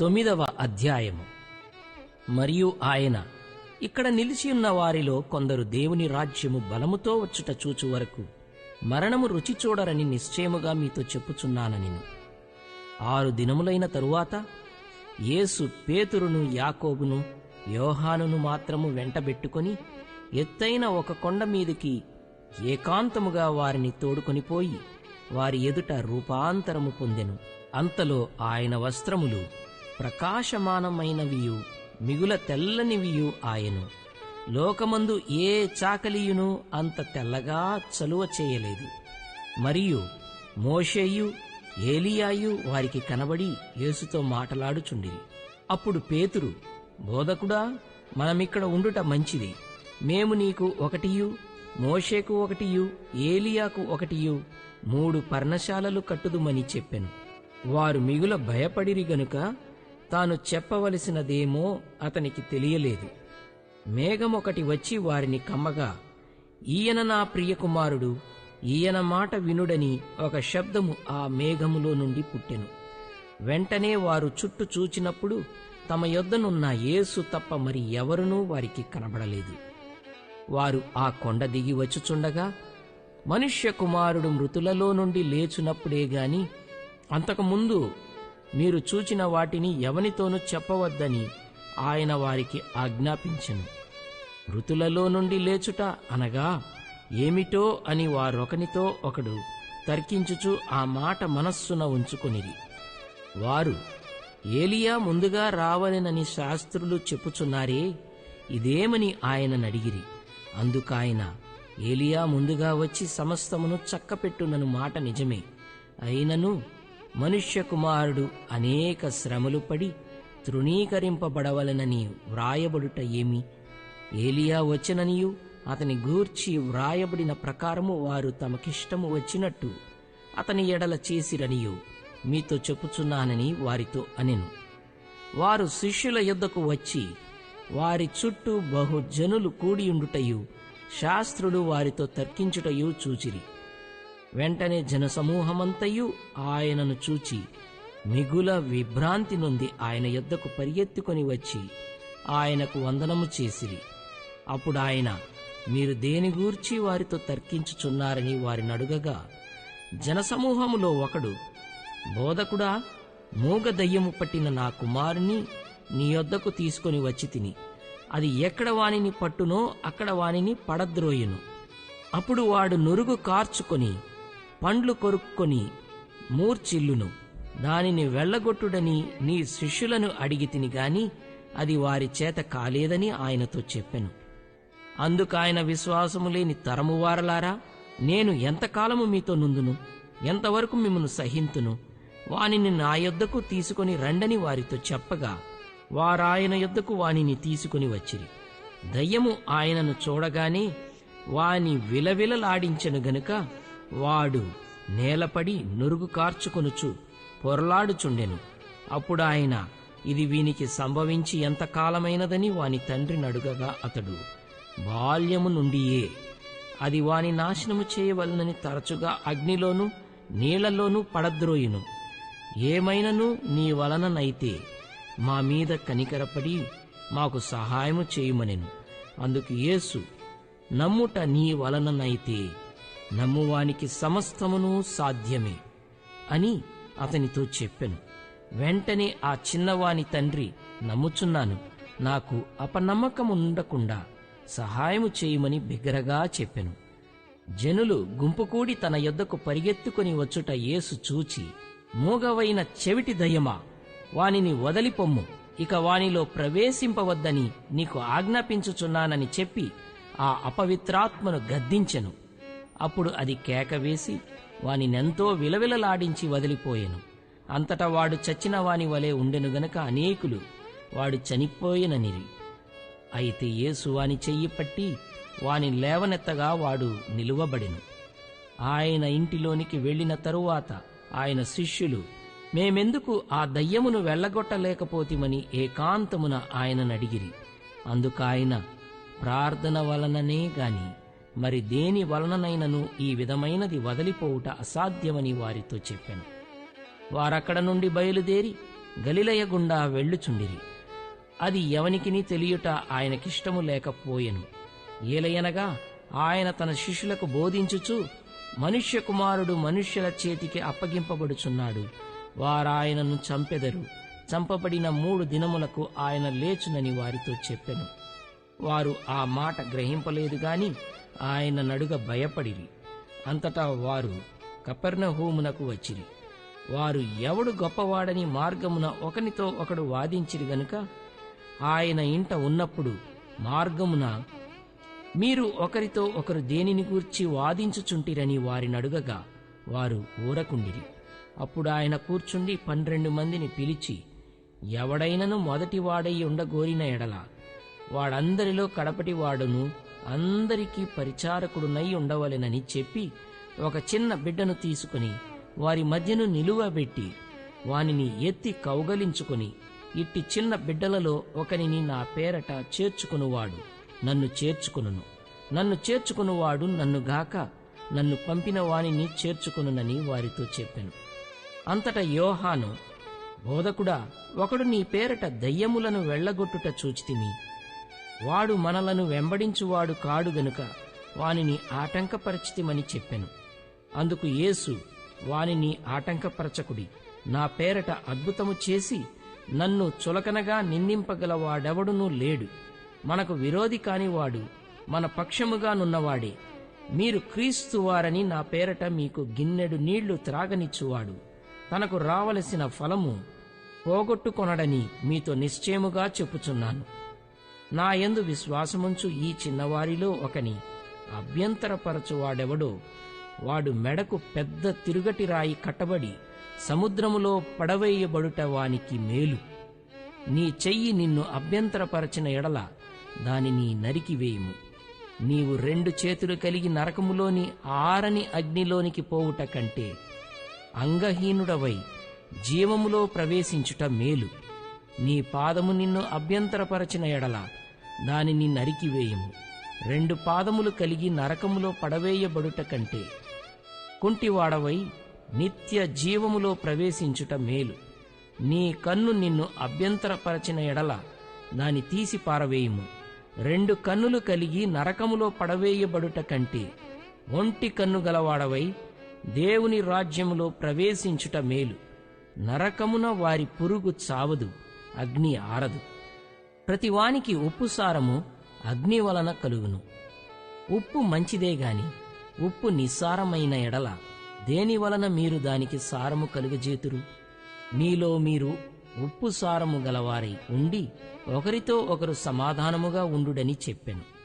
తొమ్మిదవ అధ్యాయము. మరియు ఆయన ఇక్కడ నిలిచి ఉన్న వారిలో కొందరు దేవుని రాజ్యము బలముతో వచ్చుట చూచు వరకు మరణము రుచి చూడరని నిశ్చయముగా మీతో చెప్పుచున్నానని ఆరు దినములైన తరువాత యేసు పేతురును యాకోబును యోహానును మాత్రము వెంటబెట్టుకొని ఎత్తైన ఒక కొండ మీదికి ఏకాంతముగా వారిని తోడుకొనిపోయి వారి ఎదుట రూపాంతరము పొందెను. అంతలో ఆయన వస్త్రములు ప్రకాశమానమైనవియు మిగుల తెల్లనివియు ఆయను. లోకమందు ఏ చాకలియును అంత తెల్లగా చలువ చేయలేదు. మరియు మోషేయు ఏలియాయు వారికి కనబడి యేసుతో మాటలాడుచుండిరి. అప్పుడు పేతురు బోధకుడా మనమిక్కడ ఉండుట మంచిది. మేము నీకు ఒకటియు మోషేకు ఒకటియు ఏలియాకు ఒకటియు మూడు పర్ణశాలలు కట్టుదుమని చెప్పెను. వారు మిగుల భయపడిరి గనుక తాను చెప్పవలసినదేమో అతనికి తెలియలేదు. మేఘమొకటి వచ్చి వారిని కమ్మగా ఈయన నా ప్రియకుమారుడు ఈయన మాట వినుడని ఒక శబ్దము ఆ మేఘములో నుండి పుట్టెను. వెంటనే వారు చుట్టూ చూచినప్పుడు తమ యొద్దనున్న యేసు తప్ప మరి ఎవరునూ వారికి కనబడలేదు. వారు ఆ కొండ దిగి వచ్చుచుండగా మనుష్య కుమారుడు మృతులలో నుండి లేచునప్పుడే గాని అంతకుముందు మీరు చూచిన వాటిని ఎవనితోనూ చెప్పవద్దని ఆయన వారికి ఆజ్ఞాపించను. మృతులలో నుండి లేచుట అనగా ఏమిటో అని వారొకనితో ఒకడు తర్కించుచు ఆ మాట మనస్సున ఉంచుకొనిది వారు ఏలియా ముందుగా రావలెనని శాస్త్రులు చెప్పుచున్నారే ఇదేమని ఆయననడిగిరి. అందుకాయన ఏలియా ముందుగా వచ్చి సమస్తమును చక్కపెట్టునను మాట నిజమే. అయినను మనుష్య కుమారుడు అనేక శ్రమలు పడి తృణీకరింపబడవలనని వ్రాయబడుట ఏమి? ఏలియా వచ్చననియు అతని గూర్చి వ్రాయబడిన ప్రకారము వారు తమకిష్టము వచ్చినట్టు అతని ఎడల చేసిరనియు మీతో చెప్పుచున్నానని వారితో అనెను. వారు శిష్యుల యుద్ధకు వచ్చి వారి చుట్టూ బహుజనులు కూడియుండుటయు శాస్త్రులు వారితో తర్కించుటయు చూచిరి. వెంటనే జనసమూహమంతయు ఆయనను చూచి మిగుల విభ్రాంతి నుండి ఆయన యొద్దకు పరిగెత్తుకొని వచ్చి ఆయనకు వందనము చేసిరి అప్పుడు ఆయన మీరు దేని గూర్చి వారితో తర్కించుచున్నారని వారిని అడుగగా జనసమూహములో ఒకడు బోధకుడా మూగ దయ్యము పట్టిన నా కుమారుని నీ యొద్దకు తీసుకొని వచ్చి తిని అది ఎక్కడ వానిని పట్టునో అక్కడ వానిని పడద్రోయును. అప్పుడు వాడు నురుగు కార్చుకొని పండ్లు కొరుక్కొని మూర్చిల్లును దానిని వెళ్ళగొట్టుడని నీ శిష్యులను అడిగి తిని గాని అది వారి చేత కాలేదని ఆయనతో చెప్పెను. అందుకాయన విశ్వాసము లేని తరమువారలారా నేను ఎంతకాలము మీతో నుందును ఎంతవరకు మిమ్మను సహింతును వానిని నా యొద్దకు తీసుకొని రండని వారితో చెప్పగా వారాయన యొద్దకు వానిని తీసుకొని వచ్చిరి. దయ్యము ఆయనను చూడగానే వాని విలవిలలాడించెను గనుక వాడు నేలపడి నురుగు కార్చుకొనుచు పొరలాడుచుండెను. అప్పుడు ఆయన ఇది వీనికి సంభవించి ఎంతకాలమైనదని వాని తండ్రిని అడుగగా అతడు బాల్యము నుండియే. అది వాని నాశనము చేయవలనని తరచుగా అగ్నిలోనూ నీళ్ళలోనూ పడద్రోయును. ఏమైనను నీ వలననైతే మా మీద కనికరపడి మాకు సహాయము చేయుమనెను. అందుకు యేసు నమ్ముట నీ వలననైతే నమ్మువానికి సమస్తమును సాధ్యమే అని అతనితో చెప్పెను. వెంటనే ఆ చిన్నవాని తండ్రి నమ్ముచున్నాను. నాకు అపనమ్మకముండకుండా సహాయము చేయమని బిగ్గరగా చెప్పెను. జనులు గుంపుకూడి తన యొద్దకు పరిగెత్తుకుని వచ్చుట యేసు చూచి మూగవైన చెవిటి దయ్యమా వానిని వదలిపొమ్ము ఇక వానిలో ప్రవేశింపవద్దని నీకు ఆజ్ఞాపించుచున్నానని చెప్పి ఆ అపవిత్రాత్మను గద్దించెను. అప్పుడు అది కేక వేసి వానినెంతో విలవిలలాడించి వదిలిపోయెను. అంతటా వాడు చచ్చిన వాని వలె ఉండెను గనక అనేకులు వాడు చనిపోయిననిరి. అయితే యేసు వాని చెయ్యి పట్టి వాని లేవనెత్తగా వాడు నిలువబడెను. ఆయన ఇంటిలోనికి వెళ్ళిన తరువాత ఆయన శిష్యులు మేమెందుకు ఆ దయ్యమును వెళ్ళగొట్టలేకపోతిమని ఏకాంతమున ఆయననడిగిరి. అందుకాయన ప్రార్థన వలననే గాని మరి దేని వలననైనను ఈ విధమైనది వదిలిపోవుట అసాధ్యమని వారితో చెప్పాను. వారక్కడ నుండి బయలుదేరి గలిలయ గుండా వెళ్ళుచుండిరి. అది ఎవనికిని తెలియుట ఆయనకిష్టము లేకపోయెను. ఏలయనగా ఆయన తన శిష్యులకు బోధించుచు మనుష్య కుమారుడు మనుష్యుల చేతికి అప్పగింపబడుచున్నాడు. వారాయనను చంపెదరు. చంపబడిన మూడు దినములకు ఆయన లేచునని వారితో చెప్పెను. వారు ఆ మాట గ్రహింపలేదు గాని ఆయన నడుగ భయపడిరి. అంతటా వారు కపెర్ణహూమునకు వచ్చిరి. వారు ఎవడు గొప్పవాడని మార్గమున ఒకనితో ఒకడు వాదించిరి గనుక ఆయన ఇంట ఉన్నప్పుడు మార్గమున మీరు ఒకరితో ఒకరు దేనిని గూర్చి వాదించుచుంటిరని వారినడుగగా వారు ఊరకుండిరి. అప్పుడు ఆయన కూర్చుండి పన్నెండు మందిని పిలిచి ఎవడైనను మొదటివాడై ఉండగోరిన ఎడల వాడందరిలో కడపటివాడును అందరికీ పరిచారకుడునై ఉండవలెనని చెప్పి ఒక చిన్న బిడ్డను తీసుకుని వారి మధ్యను నిలువబెట్టి వానిని ఎత్తి కౌగలించుకుని ఇట్టి చిన్న బిడ్డలలో ఒకనిని నా పేరట చేర్చుకునువాడు నన్ను చేర్చుకును నన్ను చేర్చుకునువాడు నన్ను గాక నన్ను పంపిన వానిని చేర్చుకునునని వారితో చెప్పాను. అంతటా యోహాను బోధకుడా ఒకడు నీ పేరట దయ్యములను వెళ్ళగొట్టుట చూచితిమి. వాడు మనలను వెంబడించువాడు కాడు గనుక వానిని ఆటంకపరచితిమని చెప్పెను. అందుకు యేసు వానిని ఆటంకపరచకుడి. నా పేరట అద్భుతము చేసి నన్ను చులకనగా నిందింపగలవాడెవడునూ లేడు. మనకు విరోధి కానివాడు మన పక్షముగానున్నవాడే మీరు క్రీస్తు వారని నా పేరట మీకు గిన్నెడు నీళ్ళు త్రాగనిచ్చువాడు. తనకు రావలసిన ఫలము పోగొట్టుకొనడని మీతో నిశ్చయముగా చెప్పుచున్నాను. నా యందు విశ్వాసముంచు ఈ చిన్నవారిలో ఒకని. అభ్యంతరపరచువాడెవడో? వాడు మెడకు పెద్ద తిరుగటి రాయి కట్టబడి సముద్రములో పడవేయబడుట వానికి మేలు. నీ చెయ్యి నిన్ను అభ్యంతరపరచిన ఎడల దానిని నరికివేయుము నీవు రెండు చేతులు కలిగి నరకములోని ఆరని అగ్నిలోనికి పోవుట కంటే అంగహీనుడవై జీవములో ప్రవేశించుట మేలు. నీ పాదము నిన్ను అభ్యంతరపరచిన ఎడల దానిని నరికివేయుము రెండు పాదములు కలిగి నరకములో పడవేయబడుట కంటే కుంటివాడవై నిత్య జీవములో ప్రవేశించుట మేలు. నీ కన్ను నిన్ను అభ్యంతరపరచిన ఎడల దాని తీసి పారవేయుము. రెండు కన్నులు కలిగి నరకములో పడవేయబడుట కంటే ఒంటి కన్ను గలవాడవై దేవుని రాజ్యములో ప్రవేశించుట మేలు. నరకమున వారి పురుగు చావదు. అగ్ని ఆరదు. ప్రతివానికి ఉప్పు సారము అగ్ని వలన కలుగును. ఉప్పు మంచిదే గాని ఉప్పు నిస్సారమైన ఎడల దేని వలన మీరు దానికి సారము కలుగజేతురు? మీలో మీరు ఉప్పు సారము గలవారై ఉండి ఒకరితో ఒకరు సమాధానముగా ఉండుడని చెప్పాను.